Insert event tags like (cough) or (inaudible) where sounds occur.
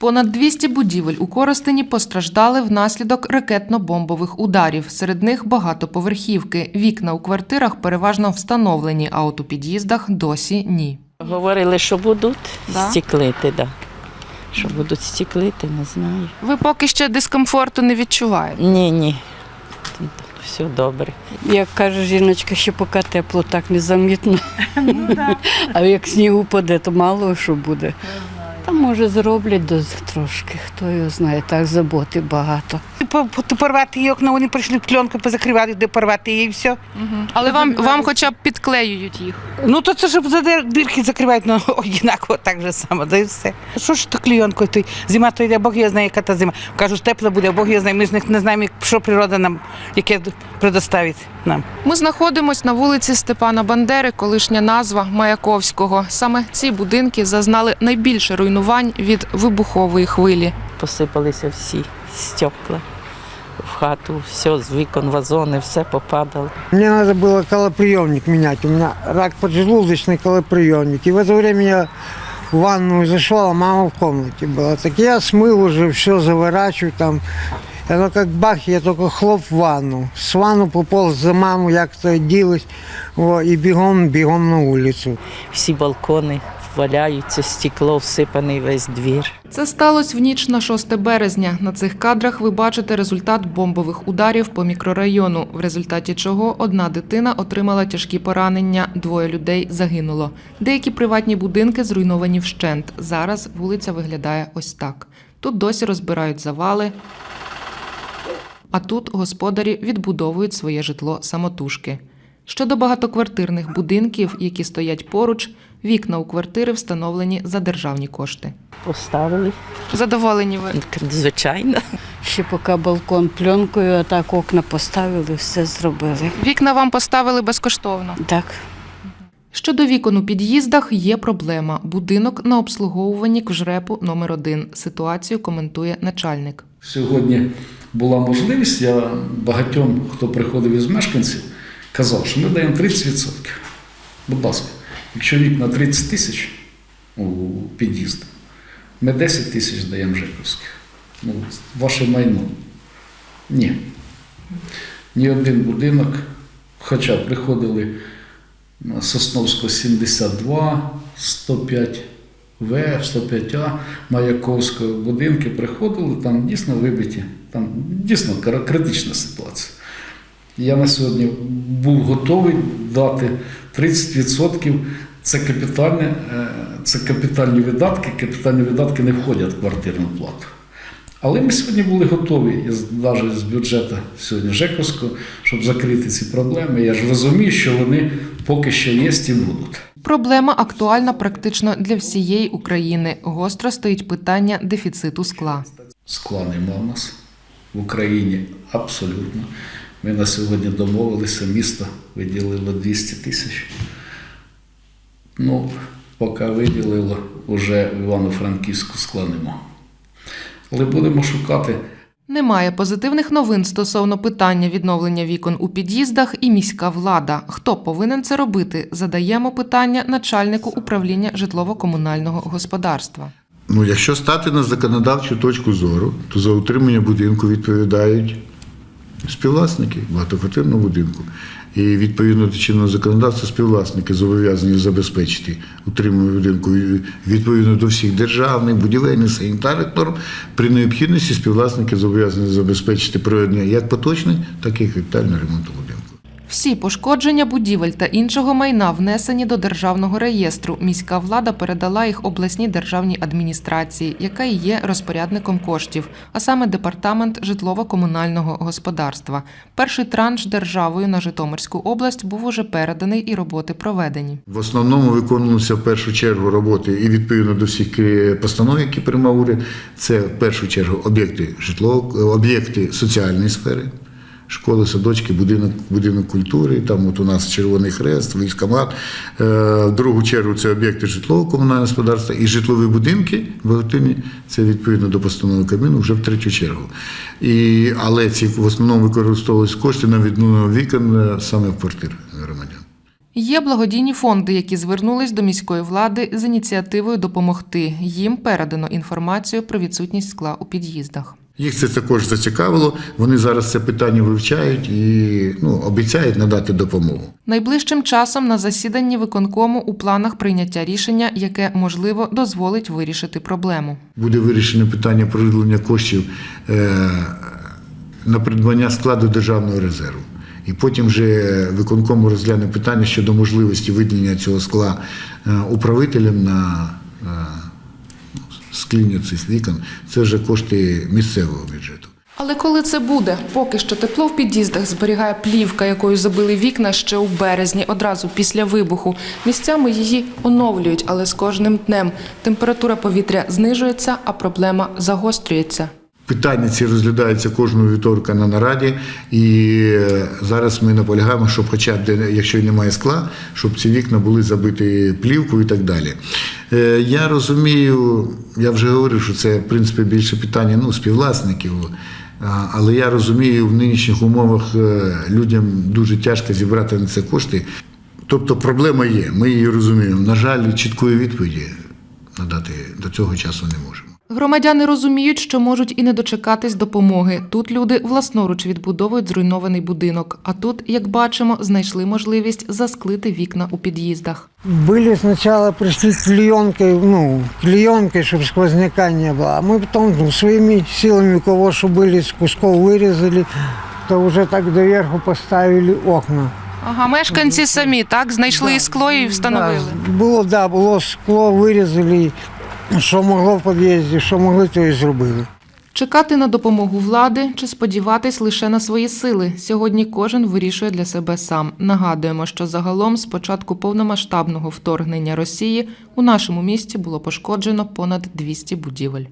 Понад 200 будівель у Коростені постраждали внаслідок ракетно-бомбових ударів. Серед них багатоповерхівки. Вікна у квартирах переважно встановлені, а от у під'їздах досі ні. Говорили, що будуть Да? стіклити, да. Що будуть стіклити, не знаю. Ви поки ще дискомфорту не відчуваєте. Ні, ні. Все добре. Як каже жіночка, ще поки тепло, так незамітно. (laughs) А як снігу паде, то мало що буде. Та може зроблять до трошки, хто його знає, так заботи багато. По- по- Порвати її окна, вони прийшли пленку позакривати, де порвати її і все. Але вам, вам хоча б підклеюють їх. Ну то це ж за дирки закривають, ну (laughs) однаково так же само, да і все. Що ж то клійонкою, той зима то йде, Бог я знає, яка та зима. Кажуть, тепло буде, Бог я знає. Ми ж не- не знаємо, що природа нам, яке предоставить нам. Ми знаходимось на вулиці Степана Бандери, колишня назва Маяковського. Саме ці будинки зазнали найбільше руйнувань від вибухової хвилі. Посипалися всі стекла в хату, все, з вікон, вазони, все попадало. Мне надо было колоприемник менять. У меня рак поджелудочный колоприемник. И в это время я в ванную зашел, а мама в комнате была. Так я смыл уже, все заворачиваю там. И оно как бах, я только хлоп в ванну. С ванну пополз за маму, як-то оделась. О, и бегом, бегом на улицу. Всі балкони валяються, стекло всипаний весь двір. Це сталося в ніч на 6 березня. На цих кадрах ви бачите результат бомбових ударів по мікрорайону, в результаті чого одна дитина отримала тяжкі поранення, двоє людей загинуло. Деякі приватні будинки зруйновані вщент. Зараз вулиця виглядає ось так. Тут досі розбирають завали. А тут господарі відбудовують своє житло самотужки. Щодо багатоквартирних будинків, які стоять поруч, вікна у квартири встановлені за державні кошти. Поставили, Задоволені ви? звичайно. Ще поки балкон пленкою, а так окна поставили, все зробили. Вікна вам поставили безкоштовно. Так. Щодо вікон у під'їздах є проблема. Будинок на обслуговуванні КЖРЕПу номер 1 Ситуацію коментує начальник. Сьогодні була можливість, я багатьом, хто приходив із мешканців, казав, що ми даємо 30%. Будь ласка, якщо вікна 30 тисяч у під'їзд, ми 10 тисяч даємо Жековських. Ну, ваше майно. Ні. Ні один будинок, хоча приходили на Сосновського 72, 105 В, 105А, Маяковського будинки приходили, там дійсно вибиті, там дійсно критична ситуація. Я на сьогодні був готовий дати 30%. Це капітальне, е, це капітальні видатки. Капітальні видатки не входять в квартирну плату. Але ми сьогодні були готові, навіть з бюджету сьогодні Жековського, щоб закрити ці проблеми. Я ж розумію, що вони поки що є і будуть. Проблема актуальна практично для всієї України. Гостро стоїть питання дефіциту скла. Скла нема в нас в Україні абсолютно. Ми на сьогодні домовилися, місто виділило 200 тисяч. Ну, поки виділило, вже в Івано-Франківську скла нема. Але будемо шукати. Немає позитивних новин стосовно питання відновлення вікон у під'їздах і міська влада. Хто повинен це робити? Задаємо питання начальнику управління житлово-комунального господарства. Ну, якщо стати на законодавчу точку зору, то за утримання будинку відповідають співвласники багатоквартирного будинку. І відповідно до чинного законодавства співвласники зобов'язані забезпечити утримання будинку відповідно до всіх державних, будівельних, санітарних норм. При необхідності співвласники зобов'язані забезпечити проведення як поточних, так і капітального ремонту будинку. Всі пошкодження будівель та іншого майна внесені до державного реєстру. Міська влада передала їх обласній державній адміністрації, яка і є розпорядником коштів, а саме департамент житлово-комунального господарства. Перший транш державою на Житомирську область був уже переданий і роботи проведені. В основному виконувалися в першу чергу роботи і відповідно до всіх постанов, які приймав уряд. Це в першу чергу об'єкти житло, е, об'єкти соціальної сфери. Школи, садочки, будинок, будинок культури, там от у нас Червоний Хрест, військомат. Е, В другу чергу це об'єкти житлово-комунального господарства і житлові будинки багатинні, це відповідно до постанови Кабміну вже в третю чергу. І, але ці в основному використовувалися кошти на відновлення вікон е, саме в квартир громадян. Є благодійні фонди, які звернулись до міської влади з ініціативою допомогти. Їм передано інформацію про відсутність скла у під'їздах. Їх це також зацікавило. Вони зараз це питання вивчають і ну, обіцяють надати допомогу. Найближчим часом на засіданні виконкому у планах прийняття рішення, яке можливо дозволить вирішити проблему. Буде вирішено питання про виділення коштів е, на придбання складу державного резерву. І потім вже виконкому розгляне питання щодо можливості виділення цього скла е, управителям на е, скління цих вікон. Це вже кошти місцевого бюджету. Але коли це буде? Поки що тепло в під'їздах зберігає плівка, якою забили вікна ще у березні, одразу після вибуху. Місцями її оновлюють, але з кожним днем температура повітря знижується, а проблема загострюється. Питання ці розглядаються кожного вівторка на нараді, і е, зараз ми наполягаємо, щоб, хоча б якщо й немає скла, щоб ці вікна були забиті плівкою і так далі. Е, Я розумію, я вже говорив, що це в принципі більше питання ну, співвласників. Але я розумію, в нинішніх умовах е, людям дуже тяжко зібрати на це кошти. Тобто проблема є, ми її розуміємо. На жаль, чіткої відповіді надати до цього часу не можемо. Громадяни розуміють, що можуть і не дочекатись допомоги. Тут люди власноруч відбудовують зруйнований будинок. А тут, як бачимо, знайшли можливість засклити вікна у під'їздах. Были сначала пришли клеенкой, ну, клеенкой, чтобы сквозняка не было. А мы потом ну, своими силами, у кого что были, с кусков вырезали, то уже так доверху поставили окна. Ага, мешканці самі так знайшли скло і Да, було, да, було скло, вирізали, що могло в під'їзді, що могли, то і зробили. Чекати на допомогу влади чи сподіватись лише на свої сили. Сьогодні кожен вирішує для себе сам. Нагадуємо, що загалом з початку повномасштабного вторгнення Росії у нашому місті було пошкоджено понад 200 будівель.